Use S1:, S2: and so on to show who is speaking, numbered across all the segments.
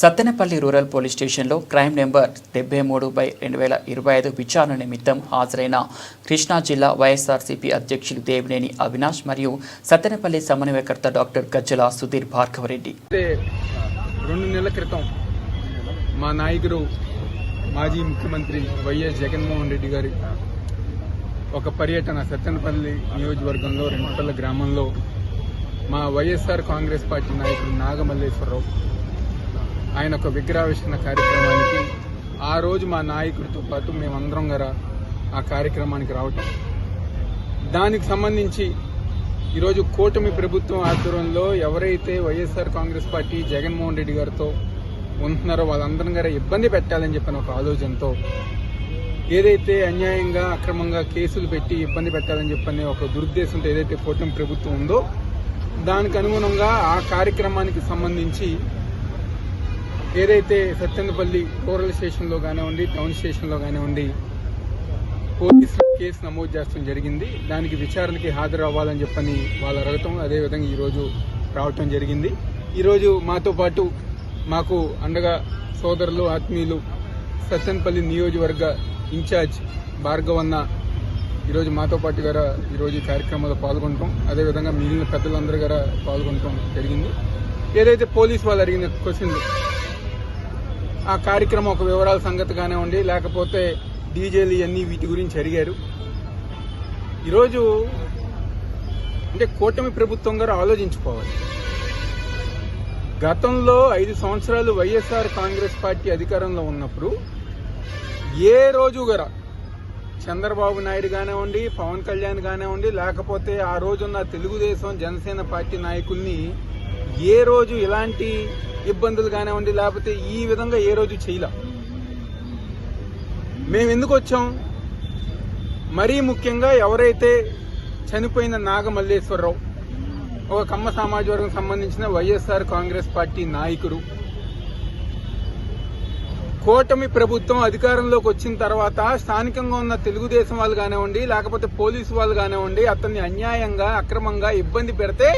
S1: Sattenapalli rural police స్టేషన్లో crime number డెబ్బై మూడు బై రెండు వేల ఇరవై ఐదు విచారణ నిమిత్తం హాజరైన కృష్ణా జిల్లా వైఎస్ఆర్సీపీ అధ్యక్షులు దేవినేని అవినాష్ మరియు సత్తెనపల్లి సమన్వయకర్త డాక్టర్ గజ్జల సుధీర్ భార్గవరెడ్డి.
S2: రెడ్డి రెండు నెలల క్రితం మా నాయకుడు మాజీ ముఖ్యమంత్రి వైఎస్ జగన్మోహన్ రెడ్డి గారి ఒక పర్యటన సత్తెనపల్లి నియోజకవర్గంలో రెండుపల్లి గ్రామంలో మా వైఎస్ఆర్ కాంగ్రెస్ పార్టీ నాయకుడు నాగమల్లేశ్వరరావు ఆయన ఒక విగ్రహావిష్కరణ కార్యక్రమానికి ఆ రోజు మా నాయకుడితో పాటు మేమందరం గారా ఆ కార్యక్రమానికి రావటం. దానికి సంబంధించి ఈరోజు కూటమి ప్రభుత్వం ఆధ్వర్యంలో ఎవరైతే వైఎస్ఆర్ కాంగ్రెస్ పార్టీ జగన్మోహన్ రెడ్డి గారితో ఉంటున్నారో వాళ్ళందరం గారు ఇబ్బంది పెట్టాలని చెప్పిన ఒక ఆలోచనతో ఏదైతే అన్యాయంగా అక్రమంగా కేసులు పెట్టి ఇబ్బంది పెట్టాలని చెప్పని ఒక దురుద్దేశంతో ఏదైతే కూటమి ప్రభుత్వం ఉందో దానికి అనుగుణంగా ఆ కార్యక్రమానికి సంబంధించి ఏదైతే సత్యనపల్లి రూరల్ స్టేషన్లో కానివ్వండి టౌన్ స్టేషన్లో కానివ్వండి పోలీసులు కేసు నమోదు చేస్తాం జరిగింది. దానికి విచారణకి హాజరు అవ్వాలని చెప్పని వాళ్ళు అడగటం అదేవిధంగా ఈరోజు రావటం జరిగింది. ఈరోజు మాతో పాటు మాకు అండగా సోదరులు ఆత్మీయులు సత్యనపల్లి నియోజకవర్గ ఇన్ఛార్జ్ భార్గవన్న ఈరోజు మాతో పాటు గారా ఈరోజు ఈ కార్యక్రమంలో పాల్గొనటం అదేవిధంగా మిగిలిన పెద్దలందరూ గారా పాల్గొనటం జరిగింది. ఏదైతే పోలీస్ వాళ్ళు అడిగిన క్వశ్చన్ ఆ కార్యక్రమం ఒక వివరాల సంగతి కానివ్వండి లేకపోతే డీజేలు ఇవన్నీ వీటి గురించి అడిగారు. ఈరోజు అంటే కూటమి ప్రభుత్వం గారు ఆలోచించుకోవాలి. గతంలో ఐదు సంవత్సరాలు వైఎస్ఆర్ కాంగ్రెస్ పార్టీ అధికారంలో ఉన్నప్పుడు ఏ రోజు గర చంద్రబాబు నాయుడు కానివ్వండి పవన్ కళ్యాణ్ కానివ్వండి లేకపోతే ఆ రోజున్న తెలుగుదేశం జనసేన పార్టీ నాయకుల్ని ఏ రోజు ఇలాంటి ఇబ్బందులు కానివ్వండి లేకపోతే ఈ విధంగా ఏ రోజు చేయలే. మేము ఎందుకు వచ్చాం? మరీ ముఖ్యంగా ఎవరైతే చనిపోయిన నాగమల్లేశ్వరరావు ఒక కమ్మ సమాజ వర్గం సంబంధించిన వైఎస్ఆర్ కాంగ్రెస్ పార్టీ నాయకుడు కూటమి ప్రభుత్వం అధికారంలోకి వచ్చిన తర్వాత స్థానికంగా ఉన్న తెలుగుదేశం వాళ్ళు కానివ్వండి లేకపోతే పోలీసు వాళ్ళు కానివ్వండి అతన్ని అన్యాయంగా అక్రమంగా ఇబ్బంది పెడితే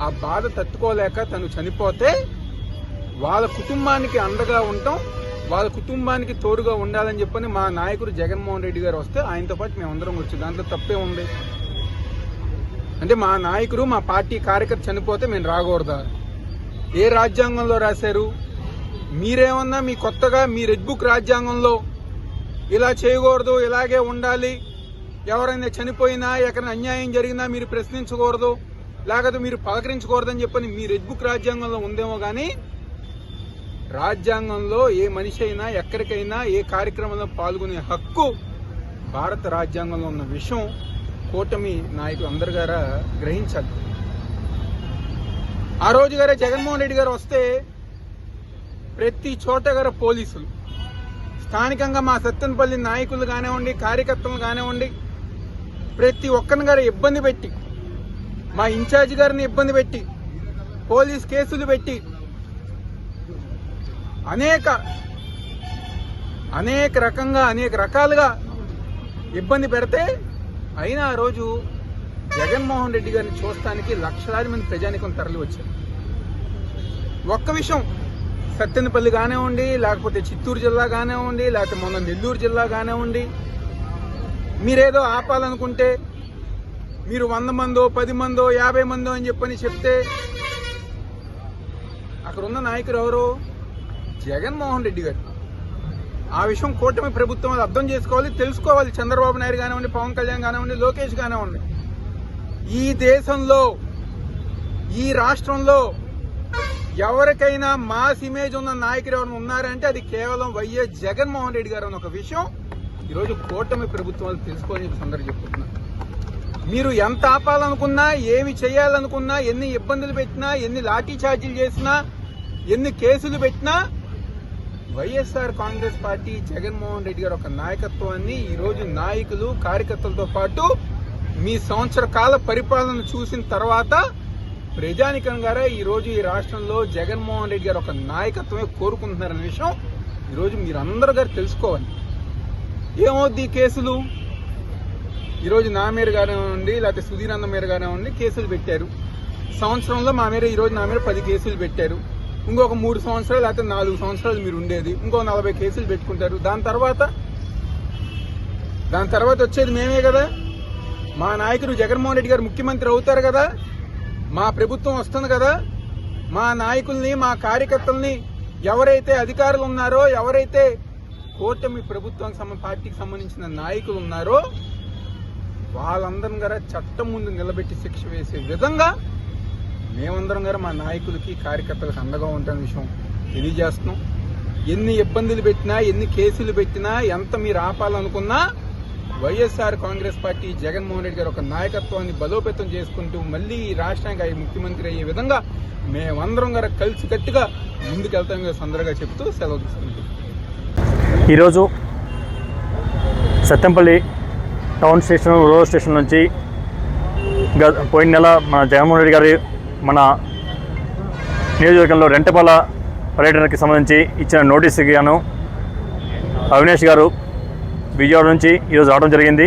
S2: ఆ బాధ తట్టుకోలేక తను చనిపోతే వాళ్ళ కుటుంబానికి అండగా ఉండటం వాళ్ళ కుటుంబానికి తోడుగా ఉండాలని చెప్పని మా నాయకుడు జగన్మోహన్ రెడ్డి గారు వస్తే ఆయనతో పాటు మేమందరం వచ్చి దాంట్లో తప్పే ఉంది. అంటే మా నాయకుడు మా పార్టీ కార్యకర్త చనిపోతే మేము రాకూడదా? ఏ రాజ్యాంగంలో రాశారు? మీరేమన్నా మీ కొత్తగా మీ రెడ్ బుక్ రాజ్యాంగంలో ఇలా చేయకూడదు ఇలాగే ఉండాలి ఎవరైనా చనిపోయినా ఎక్కడైనా అన్యాయం జరిగినా మీరు ప్రశ్నించకూడదు లేకపోతే మీరు పలకరించకూడదని చెప్పని మీ రెడ్ బుక్ రాజ్యాంగంలో ఉందేమో కానీ రాజ్యాంగంలో ఏ మనిషి అయినా ఎక్కడికైనా ఏ కార్యక్రమంలో పాల్గొనే హక్కు భారత రాజ్యాంగంలో ఉన్న విషయం కూటమి నాయకులు అందరి గారా గ్రహించాలి. ఆ రోజు గారే జగన్మోహన్ రెడ్డి గారు వస్తే ప్రతి చోట గార పోలీసులు. స్థానికంగా మా సత్తెనపల్లి నాయకులు కానివ్వండి కార్యకర్తలు కానివ్వండి ప్రతి ఒక్కరిని గారు ఇబ్బంది పెట్టి మా ఇన్ఛార్జి గారిని ఇబ్బంది పెట్టి పోలీస్ కేసులు పెట్టి అనేక అనేక రకంగా అనేక రకాలుగా ఇబ్బంది పెడితే అయినా ఆ రోజు జగన్మోహన్ రెడ్డి గారిని చూస్తానికి లక్షలాది మంది ప్రజానికం తరలి వచ్చారు ఒక్క విషయం సత్తెనపల్లి కానివ్వండి లేకపోతే చిత్తూరు జిల్లా కానివ్వండి లేకపోతే మొన్న నెల్లూరు జిల్లా కానివ్వండి మీరేదో ఆపాలనుకుంటే మీరు వంద మందో పది మందో యాభై మందో అని చెప్పని చెప్తే అక్కడ ఉన్న నాయకులు ఎవరో? జగన్మోహన్ రెడ్డి గారు. ఆ విషయం కూటమి ప్రభుత్వం అది అర్థం చేసుకోవాలి తెలుసుకోవాలి. చంద్రబాబు నాయుడు కానివ్వండి పవన్ కళ్యాణ్ కానివ్వండి లోకేష్ కానివ్వండి. ఈ దేశంలో ఈ రాష్ట్రంలో ఎవరికైనా మాస్ ఇమేజ్ ఉన్న నాయకుడు ఎవరైనా ఉన్నారంటే అది కేవలం వైఎస్ జగన్మోహన్ రెడ్డి గారు అన్న ఒక విషయం. ఈరోజు కూటమి ప్రభుత్వాలు తెలుసుకోవాలని చెప్పి అందరూ చెప్పుకుంటున్నారు మీరు ఎంత ఆపాలనుకున్నా ఏమి చేయాలనుకున్నా ఎన్ని ఇబ్బందులు పెట్టినా ఎన్ని లాఠీ ఛార్జీలు చేసినా ఎన్ని కేసులు పెట్టినా వైఎస్ఆర్ కాంగ్రెస్ పార్టీ జగన్మోహన్ రెడ్డి గారి ఒక నాయకత్వాన్ని ఈరోజు నాయకులు కార్యకర్తలతో పాటు మీ సంవత్సర కాల పరిపాలన చూసిన తర్వాత ప్రజానికంగా ఈరోజు ఈ రాష్ట్రంలో జగన్మోహన్ రెడ్డి గారు ఒక నాయకత్వమే కోరుకుంటున్నారనే విషయం ఈరోజు మీరందరూ గారు తెలుసుకోవాలి. ఏమవుద్ది కేసులు? ఈరోజు నా మీద కానివ్వండి లేకపోతే సుధీర్ అన్న మీద కానివ్వండి కేసులు పెట్టారు. సంవత్సరంలో మా మీద ఈరోజు నా మీద పది కేసులు పెట్టారు. ఇంకొక మూడు సంవత్సరాలు లేకపోతే నాలుగు సంవత్సరాలు మీరు ఉండేది. ఇంకో నలభై కేసులు పెట్టుకుంటారు. దాని తర్వాత దాని తర్వాత వచ్చేది మేమే కదా. మా నాయకుడు జగన్మోహన్ రెడ్డి గారు ముఖ్యమంత్రి అవుతారు కదా. మా ప్రభుత్వం వస్తుంది కదా. మా నాయకుల్ని మా కార్యకర్తల్ని ఎవరైతే అధికారులు ఉన్నారో ఎవరైతే కూటమి ప్రభుత్వం పార్టీకి సంబంధించిన నాయకులు ఉన్నారో వాళ్ళందరం గారా చట్టం ముందు నిలబెట్టి శిక్ష వేసే విధంగా మేమందరం గారు మా నాయకులకి కార్యకర్తలకు అండగా ఉంటాన విషయం తెలియజేస్తున్నాం. ఎన్ని ఇబ్బందులు పెట్టినా ఎన్ని కేసులు పెట్టినా ఎంత మీరు ఆపాలనుకున్నా వైఎస్ఆర్ కాంగ్రెస్ పార్టీ జగన్మోహన్ రెడ్డి గారు ఒక నాయకత్వాన్ని బలోపేతం చేసుకుంటూ మళ్ళీ రాష్ట్రానికి ముఖ్యమంత్రి అయ్యే విధంగా మేమందరం గారు కలిసి కట్టుగా ముందుకెళ్తాం సందర్గా చెప్తూ సెలవు తీసుకుంటాం
S3: ఈరోజు Satyampalli town station rural station నుంచి పోయిన నెల మన జగన్మోహన్ రెడ్డి గారి మన నియోజకవర్గంలో రెంటపాల పర్యటనకి సంబంధించి ఇచ్చిన నోటీస్కి గాను అవినాష్ గారు విజయవాడ నుంచి ఈరోజు రావడం జరిగింది.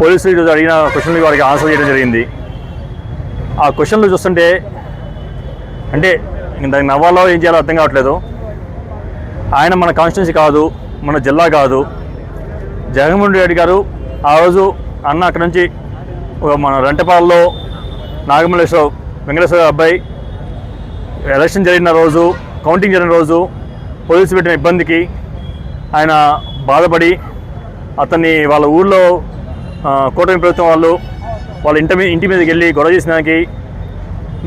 S3: పోలీసులు ఈరోజు అడిగిన క్వశ్చన్లు వారికి ఆన్సర్ చేయడం జరిగింది. ఆ క్వశ్చన్లు చూస్తుంటే అంటే దానికి నవ్వాలో ఏం చేయాలో అర్థం కావట్లేదు. ఆయన మన కాన్స్టిట్యున్సీ కాదు మన జిల్లా కాదు. జగన్మోహన్ రెడ్డి గారు ఆ రోజు అన్న అక్కడి నుంచి ఒక మన రెంటపాలలో నాగమల్లేశ్వరరావు వెంకటేశ్వర అబ్బాయి. ఎలక్షన్ జరిగిన రోజు కౌంటింగ్ జరిగిన రోజు పోలీసు పెట్టిన ఇబ్బందికి ఆయన బాధపడి అతన్ని వాళ్ళ ఊళ్ళో కూటమి ప్రభుత్వం వాళ్ళు వాళ్ళ ఇంటి మీద ఇంటి మీదకి వెళ్ళి గొడవ చేసిన దానికి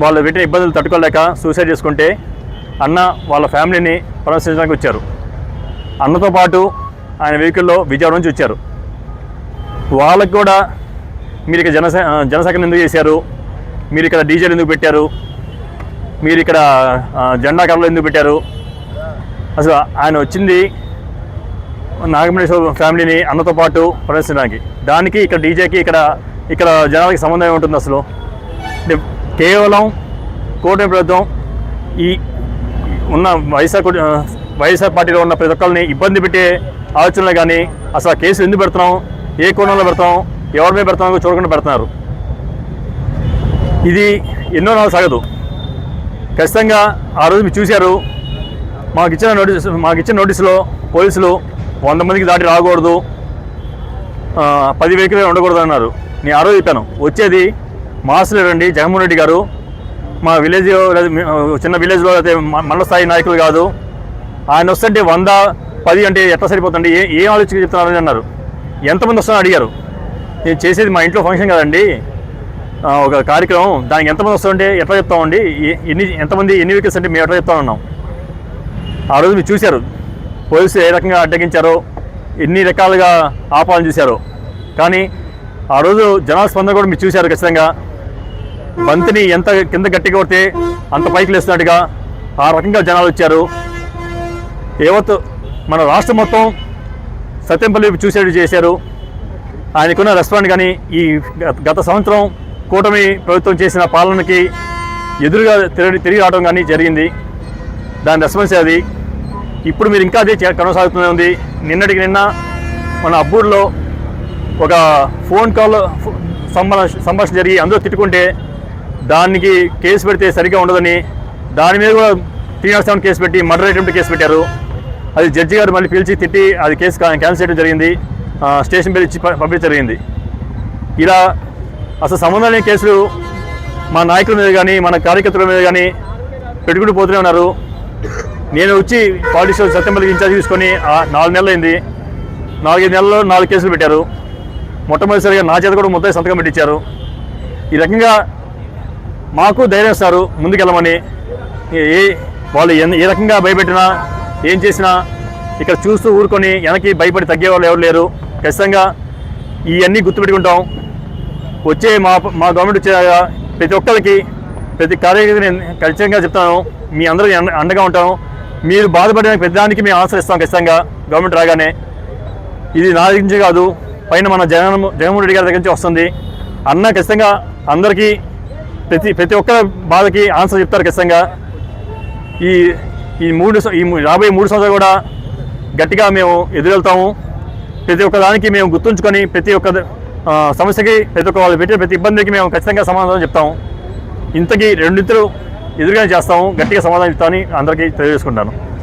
S3: వాళ్ళు పెట్టిన ఇబ్బందులు తట్టుకోలేక సూసైడ్ చేసుకుంటే అన్న వాళ్ళ ఫ్యామిలీని పరామర్శించడానికి వచ్చారు. అన్నతో పాటు ఆయన వెహికల్లో విజయవాడ నుంచి వచ్చారు. వాళ్ళకి కూడా మీరు ఇక జనసే జనసేకరణ ఎందుకు చేశారు? మీరు ఇక్కడ డీజేలు ఎందుకు పెట్టారు? మీరు ఇక్కడ జెండా కర్రలు ఎందుకు పెట్టారు? అసలు ఆయన వచ్చింది నాగమణేశ్వర ఫ్యామిలీని అన్నతో పాటు ప్రదర్శించడానికి. దానికి ఇక్కడ డీజేకి ఇక్కడ ఇక్కడ జనాలకి సంబంధం ఉంటుంది అసలు? అంటే కేవలం కూటమి ప్రభుత్వం ఈ ఉన్న వైఎస్ఆర్ వైఎస్ఆర్ పార్టీలో ఉన్న ప్రతి ఒక్కరిని ఇబ్బంది పెట్టే ఆలోచనలు కానీ అసలు ఆ కేసులు ఎందుకు పెడుతున్నాం? ఏ కోణంలో పెడతాం? ఎవరి మీద పెడతాం? చూడకుండా పెడుతున్నారు. ఇది ఎన్నో నాలుగు సాగదు. ఖచ్చితంగా ఆ రోజు మీరు చూశారు. మాకు ఇచ్చిన నోటీస్ మాకు ఇచ్చిన నోటీసులో పోలీసులు వంద మందికి దాటి రాకూడదు. పది వెహికల్ ఉండకూడదు అన్నారు. నేను ఆ రోజు చెప్పాను. వచ్చేది మాస్టర్ రండి జగన్మోహన్ రెడ్డి గారు. మా విలేజ్ చిన్న విలేజ్లో అయితే మండల స్థాయి నాయకులు కాదు. ఆయన వస్తుంటే వంద పది అంటే ఎట్లా సరిపోతుంది? ఏ ఏం ఆలోచించి చెప్తున్నారని అన్నారు. ఎంతమంది వస్తున్నారో అడిగారు. నేను చేసేది మా ఇంట్లో ఫంక్షన్ కదండి. ఒక కార్యక్రమం. దానికి ఎంతమంది వస్తుంటే ఎట్లా చెప్తామండి? ఎన్ని ఎంతమంది ఎన్ని వెహికల్స్ అంటే మేము ఎట్లా చెప్తా ఉన్నాం. ఆ రోజు మీరు చూశారు. పోలీసులు ఏ రకంగా అడ్డగించారో ఎన్ని రకాలుగా ఆపాలని చూశారో. కానీ ఆ రోజు జనాల స్పందన కూడా మీరు చూశారు ఖచ్చితంగా. బంతిని ఎంత కింద గట్టిగా కొడితే అంత పైకి లేస్తున్నట్టుగా ఆ రకంగా జనాలు వచ్చారు. యావత్ మన రాష్ట్రం మొత్తం సత్యంపల్లి చూసేట్టు చేశారు. ఆయనకున్న రెస్టారెంట్ కానీ ఈ గత- గత సంవత్సరం కూటమి ప్రభుత్వం చేసిన పాలనకి ఎదురుగా తిరిగి తిరిగి రావడం కానీ జరిగింది. దాని రెస్పాన్స్ అది. ఇప్పుడు మీరు ఇంకా అదే కొనసాగుతూనే ఉంది. నిన్నటికి నిన్న మన అబ్బూర్లో ఒక ఫోన్ కాల్ సంబంధ సంభాషణ సంభాషణ జరిగి అందరూ తిట్టుకుంటే దానికి కేసు పెడితే సరిగ్గా ఉండదని దాని మీద కూడా త్రీ నాట్ సెవెన్ కేసు పెట్టి మర్డర్ అటెంప్ట్ కేసు పెట్టారు. అది జడ్జి గారు మళ్ళీ పిలిచి తిట్టి అది కేసు క్యాన్సిల్ చేయడం జరిగింది. స్టేషన్ బిల్ ఇచ్చి ప- పంపించడం జరిగింది. ఇలా అసలు సంబంధం లేని కేసులు మా నాయకుల మీద కానీ మన కార్యకర్తల మీద కానీ పెట్టుకుంటూ పోతూనే ఉన్నారు. నేను వచ్చి పాలిటిక్స్ సత్యంపల్లి ఇన్ఛార్జ్ తీసుకొని నాలుగు నెలలు అయింది నాలుగైదు నెలల్లో నాలుగు కేసులు పెట్టారు. మొట్టమొదటిసారిగా నా చేత కూడా ముద్దాయి సంతకం పెట్టించారు. ఈ రకంగా మాకు ధైర్యం ఇస్తారు ముందుకెళ్ళమని. ఏ- వాళ్ళు ఏ రకంగా భయపెట్టినా ఏం చేసినా ఇక్కడ చూస్తూ ఊరుకొని వెనక్కి భయపడి తగ్గేవాళ్ళు ఎవరు లేరు. ఖచ్చితంగా ఇవన్నీ గుర్తుపెట్టుకుంటాం. వచ్చే మా మా గవర్నమెంట్ వచ్చే ప్రతి ఒక్కరికి ప్రతి కార్యకర్త నేను ఖచ్చితంగా చెప్తాను మీ అందరూ అండగా ఉంటాను. మీరు బాధపడిన ప్రతిదానికి మేము ఆన్సర్ ఇస్తాం ఖచ్చితంగా గవర్నమెంట్ రాగానే. ఇది నా దగ్గర నుంచి కాదు పైన మన జగన్ జగన్మోహన్ రెడ్డి గారి దగ్గర నుంచి వస్తుంది. అన్న ఖచ్చితంగా అందరికీ ప్రతి ప్రతి ఒక్కరి బాధకి ఆన్సర్ చెప్తారు ఖచ్చితంగా. ఈ ఈ మూడు ఈ రాబోయే మూడు సంవత్సరాలు కూడా గట్టిగా మేము ఎదురెళ్తాము. ప్రతి ఒక్క దానికి మేము గుర్తుంచుకొని ప్రతి ఒక్క సమస్యకి ప్రతి ఒక్క వాళ్ళు పెట్టే ప్రతి ఇబ్బందికి మేము ఖచ్చితంగా సమాధానం చెప్తాము. ఇంతకీ రెండింతలు ఎదురుగానే చేస్తాము. గట్టిగా సమాధానం ఇస్తామని అందరికీ తెలియజేసుకుంటాను.